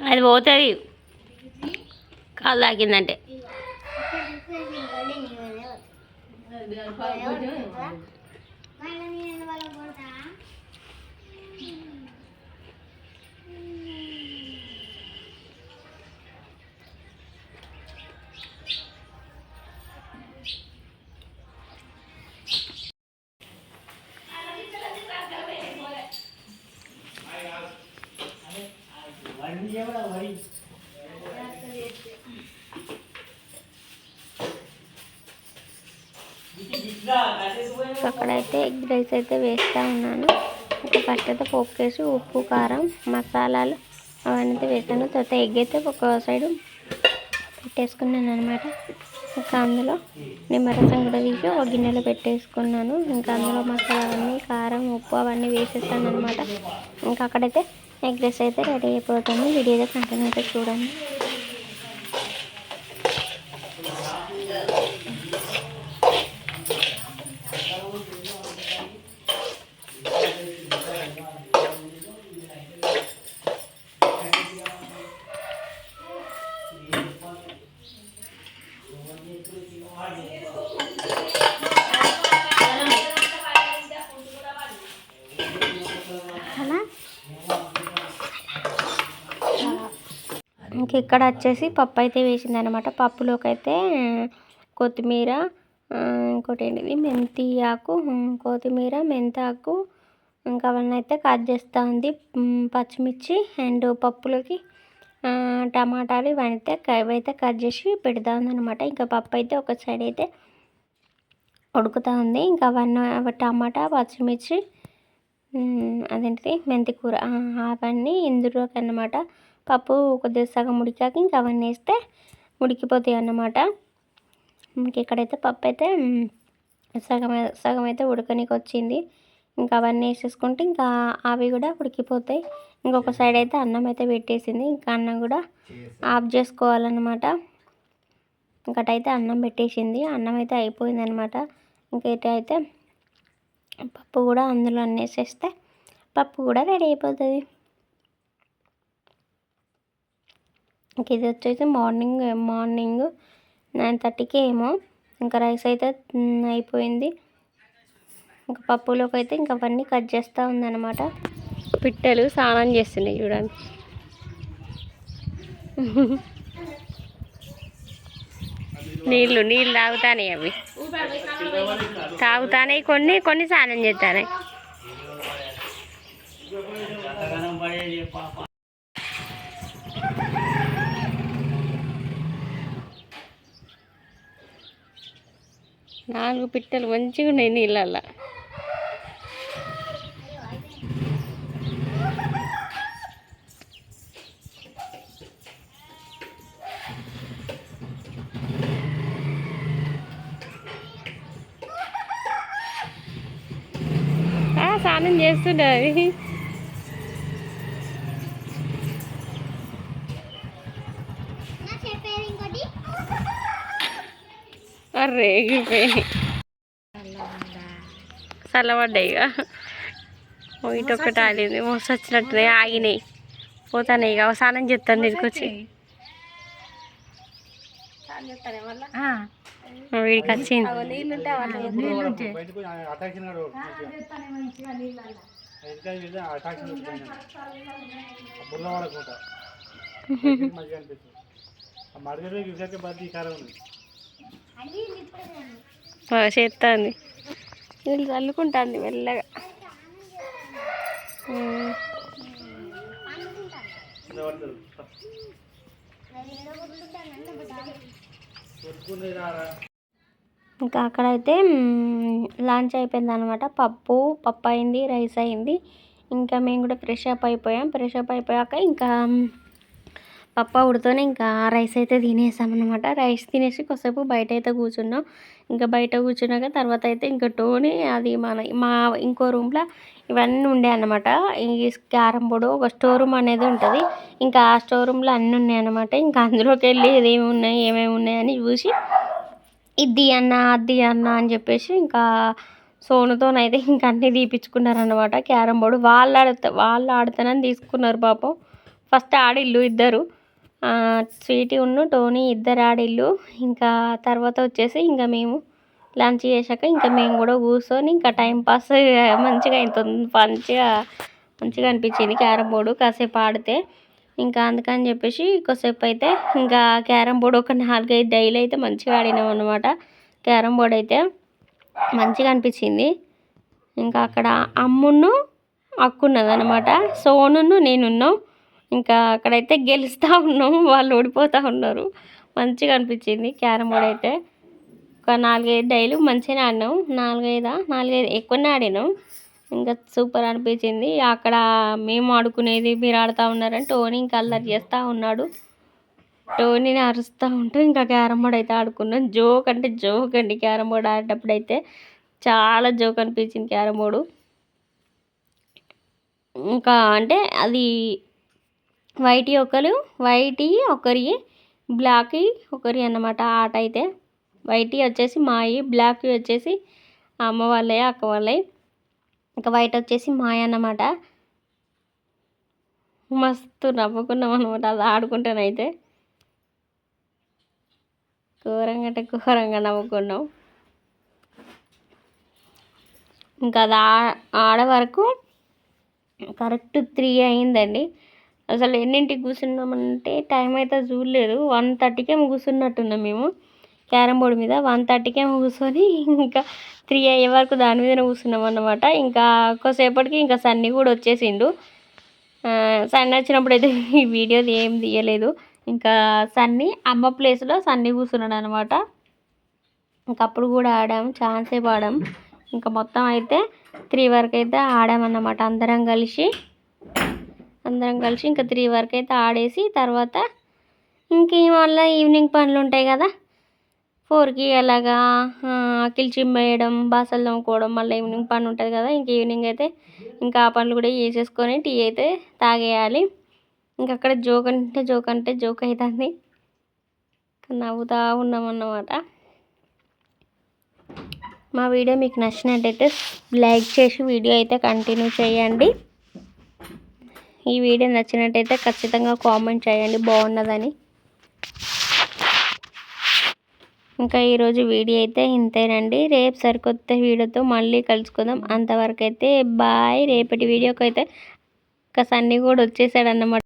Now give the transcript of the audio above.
అది పోతుంది. కాలు తాకిందంటే. అక్కడైతే ఎగ్ రైస్ అయితే వేస్తూ ఉన్నాను. ఒక ఫస్ట్ అయితే పోపు వేసి ఉప్పు కారం మసాలాలు అవన్నీ అయితే వేసాను. తర్వాత ఎగ్ అయితే ఒక సైడు పెట్టేసుకున్నాను అనమాట ఇంకా అందులో నిమ్మరసం కూడా తీసి ఒక గిన్నెలో పెట్టేసుకున్నాను. ఇంకా అందులో మసాలా అవన్నీ కారం ఉప్పు అవన్నీ వేసేస్తాను అనమాట ఇంకా అక్కడైతే ఎగ్ రైస్ అయితే రెడీ అయిపోతుంది. వీడియో అయితే కంటిన్యూ అయితే చూడండి. ఇక్కడ వచ్చేసి పప్పు అయితే వేసింది అనమాట పప్పులోకి అయితే కొత్తిమీర ఇంకోటి ఏంటిది మెంతి ఆకు కొత్తిమీర మెంతి ఆకు ఇంకా అవన్నీ అయితే కట్ చేస్తూ ఉంది. పచ్చిమిర్చి అండ్ పప్పులోకి టమాటాలు ఇవన్నీ అయితే ఇవైతే కట్ చేసి పెడతా ఉందన్నమాట. ఇంకా పప్పు అయితే ఒక సైడ్ అయితే ఉడుకుతూ ఉంది. ఇంకా అవన్నీ టమాటా పచ్చిమిర్చి అదేంటిది మెంతి కూర అవన్నీ ఇందులోకి అన్నమాట పప్పు కొద్దిగా సగం ఉడికాక ఇంకా అవన్నీ వేస్తే ఉడికిపోతాయి అన్నమాట. ఇంక ఇక్కడైతే పప్పు అయితే సగం సగం అయితే ఉడకనికి వచ్చింది ఇంకా అవన్నీ వేసేసుకుంటే ఇంకా అవి కూడా ఉడికిపోతాయి. ఇంకొక సైడ్ అయితే అన్నం అయితే పెట్టేసింది. ఇంకా అన్నం కూడా ఆఫ్ చేసుకోవాలన్నమాట. ఇంకటైతే అన్నం పెట్టేసింది. అన్నం అయితే అయిపోయింది అనమాట ఇంకా ఇటు అయితే పప్పు కూడా అందులో వేసేస్తే పప్పు కూడా రెడీ అయిపోతుంది. ఇంక ఇది వచ్చేసి మార్నింగ్ మార్నింగ్ నైన్ థర్టీకి ఏమో. ఇంకా రైస్ అయితే అయిపోయింది. ఇంకా పప్పులోకి అయితే ఇంకా అవన్నీ కట్ చేస్తూ ఉందన్నమాట. పిట్టలు స్నానం చేస్తున్నాయి చూడండి. నీళ్ళు నీళ్ళు తాగుతానే అవి. తాగుతానే కొన్ని కొన్ని స్నానం చేస్తానే. నాలుగు పిట్టలు మంచిగా ఉన్నాయి నీళ్ళల్లో. స్నానం చేస్తుండవి అర్రే ఎగిరిపోయి చల్లబడ్డాయి ఇక ఇటు ఒకటి ఆడింది మోసం వచ్చినట్టున్నాయి ఆగినాయి. పోతానే ఇక స్నానం చేస్తాను నీకు వీడికి వచ్చింది. చేస్తుంది వీళ్ళు చల్లుకుంటుంది మెల్లగా. ఉమ్. ఇంకా అక్కడైతే లంచ్ అయిపోయింది అనమాట పప్పు పప్పు అయింది రైస్ అయింది. ఇంకా మేము కూడా ఫ్రెష్ అప్ అయిపోయాం. ఫ్రెష్ అప్ అయిపోయాక ఇంకా పప్ప పప్పు ఉడితోనే ఇంకా రైస్ అయితే తినేసాం అనమాట రైస్ తినేసి కొద్దిసేపు బయట అయితే కూర్చున్నాం. ఇంకా బయట కూర్చున్నాక తర్వాత అయితే ఇంకా టోని అది మన మా ఇంకో రూమ్లో ఇవన్నీ ఉండే అనమాట ఈ క్యారం బోర్డు ఒక స్టోర్ రూమ్ అనేది ఉంటుంది. ఇంకా ఆ స్టోర్ రూమ్లో అన్నీ ఉన్నాయి అనమాట ఇంకా అందులోకి వెళ్ళి ఏమేమి ఉన్నాయి ఏమేమి ఉన్నాయి అని చూసి ఇది అన్న అది అన్న అని చెప్పేసి ఇంకా సోనుతోనైతే ఇంక అన్నీ తీపించుకున్నారనమాట క్యారమ్ బోర్డు. వాళ్ళు ఆడుతా వాళ్ళు ఆడుతానని తీసుకున్నారు పాపం. ఫస్ట్ ఆడిల్లు ఇద్దరు. స్వీటీ ఉన్ను టోనీ ఇద్దరు ఆడిల్లు. ఇంకా తర్వాత వచ్చేసి ఇంకా మేము లంచ్ చేశాక ఇంకా మేము కూడా కూర్చొని ఇంకా టైం పాస్ మంచిగా అవుతుంది మంచిగా మంచిగా అనిపించింది క్యారమ్ బోర్డు కాసేపు ఆడితే. ఇంకా అందుకని చెప్పేసి కొద్దిసేపు అయితే ఇంకా క్యారమ్ బోర్డు ఒక నాలుగైదు డైలీ అయితే మంచిగా ఆడినాం అనమాట క్యారమ్ బోర్డు అయితే మంచిగా అనిపించింది. ఇంకా అక్కడ అమ్మును అక్కున్నది అనమాట సోనును నేనున్నాం ఇంకా అక్కడైతే గెలుస్తూ ఉన్నాం. వాళ్ళు ఓడిపోతూ ఉన్నారు. మంచిగా అనిపించింది క్యారమ్ బోర్డ్ అయితే. ఒక నాలుగైదు డైలు మంచిగానే ఆడినాం. నాలుగైదా? నాలుగైదు. ఎక్కువనే ఆడినాం. ఇంకా సూపర్ అనిపించింది. అక్కడ మేము ఆడుకునేది మీరు ఆడుతూ ఉన్నారని టోనీ ఇంకా అల్లరి చేస్తూ ఉన్నాడు. టోనీని అరుస్తూ ఉంటూ ఇంకా క్యారమ్ బోర్డ్ అయితే ఆడుకున్నాం. జోక్ అంటే జోక్ అండి క్యారమ్ బోర్డ్ ఆడేటప్పుడు అయితే. చాలా జోక్ అనిపించింది క్యారమ్ బోర్డు. ఇంకా అంటే అది వైట్ ఒకరు వైట్ ఒకరి బ్లాక్ ఒకరి అన్నమాట ఆట అయితే. వైట్ వచ్చేసి మాయి బ్లాక్ వచ్చేసి అమ్మ వాళ్ళే అక్క వాళ్ళే ఇంకా వైట్ వచ్చేసి మాయ అన్నమాట. మస్తు నవ్వుకున్నాం అనమాట అది ఆడుకుంటానైతే ఘోరంగా అంటే ఘోరంగా నవ్వుకున్నాం. ఇంకా అది ఆ- వరకు కరెక్ట్ త్రీ అయిందండి. అసలు ఎన్నింటికి కూర్చున్నామంటే టైం అయితే చూడలేదు. వన్ థర్టీకే కూర్చున్నట్టున్నాం మేము. క్యారమ్ బోర్డు మీద వన్ థర్టీకే కూర్చొని ఇంకా త్రీ అయ్యే వరకు దాని మీదనే కూర్చున్నాం అన్నమాట. ఇంకా కొద్దిసేపటికి ఇంకా సన్నీ కూడా వచ్చేసిండు. ఆ, సన్నీ వచ్చినప్పుడు అయితే ఈ వీడియో ఏం తీయలేదు. ఇంకా సన్నీ అమ్మ ప్లేస్లో సన్నీ కూర్చున్నాడు అనమాట ఇంకా అప్పుడు కూడా ఛాన్స్ చాలాసేపు ఆడాం. ఇంకా మొత్తం అయితే త్రీ వరకు అయితే ఆడామన్నమాట అందరం కలిసి. అందరం కలిసి ఇంకా త్రీ వరకు అయితే ఆడేసి తర్వాత ఇంకేం మళ్ళీ ఈవినింగ్ పనులు ఉంటాయి కదా. ఫోర్కి అలాగా ఆ, చిమ్మేయడం బాసలు తోముకోవడం మళ్ళీ ఈవినింగ్ పని ఉంటుంది కదా ఇంక ఈవినింగ్ అయితే ఇంకా ఆ పనులు కూడా చేసేసుకొని టీ అయితే తాగేయాలి. ఇంకా అక్కడ జోక్ అంటే జోక్ అంటే జోక్ అవుతుంది నవ్వుతూ ఉన్నాం అన్నమాట మా వీడియో మీకు నచ్చినట్టయితే లైక్ చేసి వీడియో అయితే కంటిన్యూ చేయండి. ఈ వీడియో నచ్చినట్టయితే ఖచ్చితంగా కామెంట్ చేయండి బాగున్నదని. ఇంకా ఈరోజు వీడియో అయితే ఇంతేనండి. రేపు సరికొత్త వీడియోతో మళ్ళీ కలుసుకుందాం. అంతవరకు అయితే బాయ్. రేపటి వీడియోకి అయితే ఒక సన్నీ కూడా వచ్చేసాడు అన్నమాట